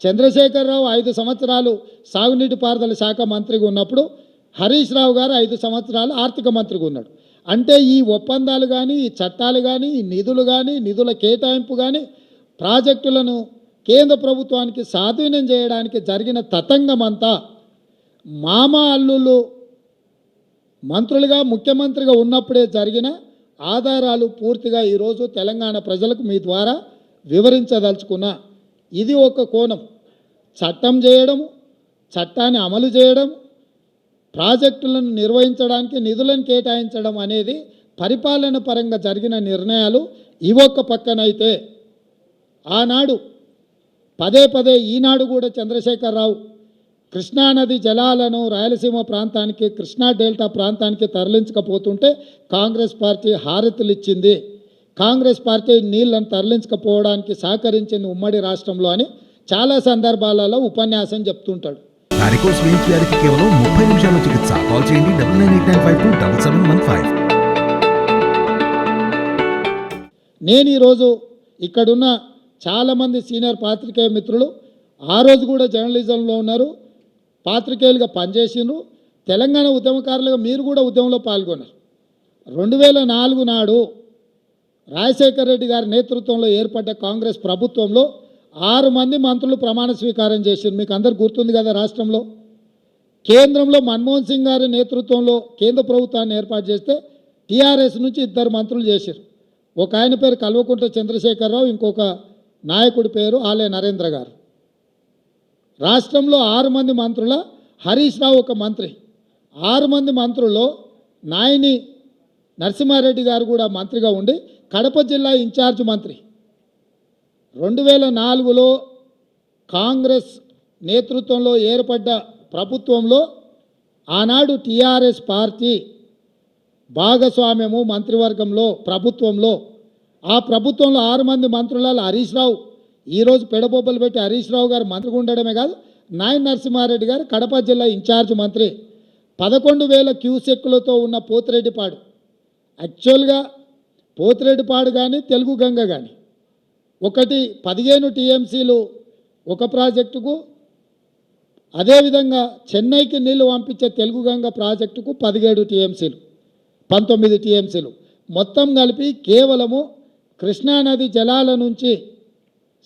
చంద్రశేఖరరావు ఐదు సంవత్సరాలు సాగునీటి పారుదల శాఖ మంత్రిగా ఉన్నప్పుడు హరీష్ రావు గారు ఐదు సంవత్సరాలు ఆర్థిక మంత్రిగా ఉన్నాడు. అంటే ఈ ఒప్పందాలు కానీ ఈ చట్టాలు కానీ ఈ నిధులు కానీ నిధుల కేటాయింపు కానీ ప్రాజెక్టులను కేంద్ర ప్రభుత్వానికి స్వాధీనం చేయడానికి జరిగిన తతంగమంతా మామ అల్లుళ్ళు మంత్రులుగా ముఖ్యమంత్రిగా ఉన్నప్పుడే జరిగిన ఆధారాలు పూర్తిగా ఈరోజు తెలంగాణ ప్రజలకు మీ ద్వారా వివరించదలుచుకున్నా. ఇది ఒక కోణం. చట్టం చేయడం చట్టాన్ని అమలు చేయడం ప్రాజెక్టులను నిర్వహించడానికి నిధులను కేటాయించడం అనేది పరిపాలన పరంగా జరిగిన నిర్ణయాలు ఇవొక్క పక్కనైతే. ఆనాడు పదే పదే ఈనాడు కూడా చంద్రశేఖరరావు కృష్ణానది జలాలను రాయలసీమ ప్రాంతానికి కృష్ణా డెల్టా ప్రాంతానికి తరలించకపోతుంటే కాంగ్రెస్ పార్టీ హారతులు ఇచ్చింది కాంగ్రెస్ పార్టీ నీళ్ళను తరలించకపోవడానికి సహకరించింది ఉమ్మడి రాష్ట్రంలో అని చాలా సందర్భాలలో ఉపన్యాసం చెప్తుంటాడు. వారికోస్ వెయిన్స్ వ్యాధికి కేవలం ముప్పై నిమిషాల చికిత్స. కాల్ చేయండి double nine eight nine five two double seven one five. నేను ఈరోజు ఇక్కడున్న చాలామంది సీనియర్ పాత్రికేయ మిత్రులు ఆ రోజు కూడా జర్నలిజంలో ఉన్నారు. పాత్రికేయులుగా పనిచేసిండ్రు. తెలంగాణ ఉద్యమకారులుగా మీరు కూడా ఉద్యమంలో పాల్గొన్నారు. రెండు వేల నాలుగు నాడు రాజశేఖర రెడ్డి గారి నేతృత్వంలో ఏర్పడ్డ కాంగ్రెస్ ప్రభుత్వంలో ఆరు మంది మంత్రులు ప్రమాణ స్వీకారం చేశారు మీకు అందరు గుర్తుంది కదా రాష్ట్రంలో? కేంద్రంలో మన్మోహన్ సింగ్ గారి నేతృత్వంలో కేంద్ర ప్రభుత్వాన్ని ఏర్పాటు చేస్తే టీఆర్ఎస్ నుంచి ఇద్దరు మంత్రులు చేశారు ఒక ఆయన పేరు కల్వకుంట్ల చంద్రశేఖరరావు ఇంకొక నాయకుడి పేరు ఆలయ నరేంద్ర గారు. రాష్ట్రంలో ఆరు మంది మంత్రుల హరీష్ రావు ఒక మంత్రి. ఆరు మంది మంత్రుల్లో నాయని నరసింహారెడ్డి గారు కూడా మంత్రిగా ఉండి కడప జిల్లా ఇన్ఛార్జ్ మంత్రి. రెండు వేల నాలుగులో కాంగ్రెస్ నేతృత్వంలో ఏర్పడ్డ ప్రభుత్వంలో ఆనాడు టీఆర్ఎస్ పార్టీ భాగస్వామ్యము మంత్రివర్గంలో ప్రభుత్వంలో. ఆ ప్రభుత్వంలో ఆరు మంది మంత్రులలో హరీష్ రావు. ఈరోజు పెడబొబ్బలు పెట్టి హరీష్ రావు గారు మంత్రిగా ఉండడమే కాదు నాయన నరసింహారెడ్డి గారు కడప జిల్లా ఇన్ఛార్జ్ మంత్రి. పదకొండు వేల క్యూసెక్కులతో ఉన్న పోతిరెడ్డిపాడు. యాక్చువల్గా పోతిరెడ్డిపాడు కానీ తెలుగు గంగ కానీ ఒకటి పదిహేను టీఎంసీలు ఒక ప్రాజెక్టుకు అదేవిధంగా చెన్నైకి నీళ్ళు పంపించే తెలుగు గంగ ప్రాజెక్టుకు పదిహేడు టీఎంసీలు పంతొమ్మిది టీఎంసీలు. మొత్తం కలిపి కేవలము కృష్ణానది జలాల నుంచి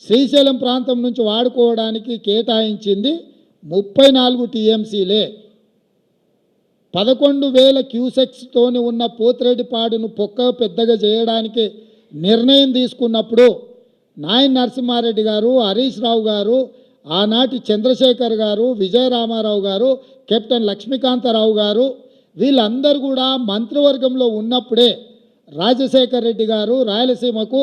శ్రీశైలం ప్రాంతం నుంచి వాడుకోవడానికి కేటాయించింది ముప్పై నాలుగు టీఎంసీలే. పదకొండు వేల క్యూసెక్స్తోని ఉన్న పోతిరెడ్డిపాడును పొక్క పెద్దగా చేయడానికి నిర్ణయం తీసుకున్నప్పుడు నాయన్ నరసింహారెడ్డి గారు హరీష్ రావు గారు ఆనాటి చంద్రశేఖర్ గారు విజయరామారావు గారు కెప్టెన్ లక్ష్మీకాంతారావు గారు వీళ్ళందరూ కూడా మంత్రివర్గంలో ఉన్నప్పుడే రాజశేఖర్ రెడ్డి గారు రాయలసీమకు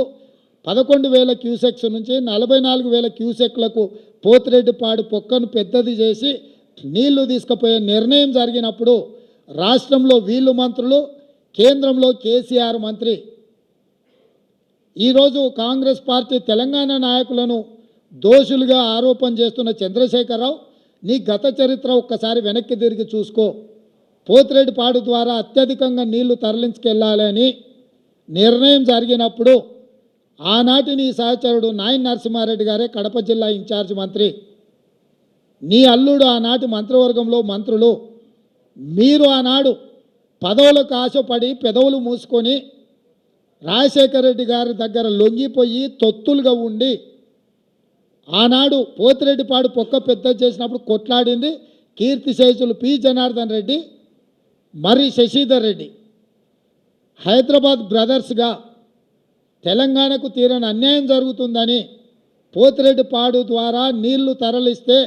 పదకొండు వేల క్యూసెక్స్ నుంచి నలభై నాలుగు వేల క్యూసెక్లకు పోతిరెడ్డిపాడు పొక్కను పెద్దది చేసి నీళ్ళు తీసుకుపోయే నిర్ణయం జరిగినప్పుడు రాష్ట్రంలో వీళ్ళు మంత్రులు కేంద్రంలో కేసీఆర్ మంత్రి. ఈరోజు కాంగ్రెస్ పార్టీ తెలంగాణ నాయకులను దోషులుగా ఆరోపణ చేస్తున్న చంద్రశేఖరరావు నీ గత చరిత్ర ఒక్కసారి వెనక్కి తిరిగి చూసుకో. పోతిరెడ్డిపాడు ద్వారా అత్యధికంగా నీళ్ళు తరలించుకెళ్ళాలని నిర్ణయం జరిగినప్పుడు ఆనాటి నీ సహచరుడు నాయన్ నరసింహారెడ్డి గారే కడప జిల్లా ఇన్ఛార్జ్ మంత్రి. నీ అల్లుడు ఆనాటి మంత్రివర్గంలో మంత్రులు మీరు ఆనాడు పదవులకు ఆశపడి పెదవులు మూసుకొని రాజశేఖర రెడ్డి గారి దగ్గర లొంగిపోయి తొత్తులుగా ఉండి ఆనాడు పోతిరెడ్డిపాడు పొక్క పెద్ద చేసినప్పుడు కొట్లాడింది కీర్తిశేషులు పి జనార్దన్ రెడ్డి మరి శశిధర్ రెడ్డి. హైదరాబాద్ బ్రదర్స్గా తెలంగాణకు తీరని అన్యాయం జరుగుతుందని పోతిరెడ్డిపాడు ద్వారా నీళ్ళు తరలిస్తే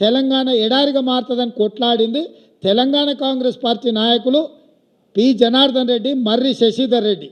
తెలంగాణ ఎడారిగా మారుతుందని కొట్లాడింది తెలంగాణ కాంగ్రెస్ పార్టీ నాయకులు పి. జనార్దన్ రెడ్డి మర్రి శశిధర్ రెడ్డి.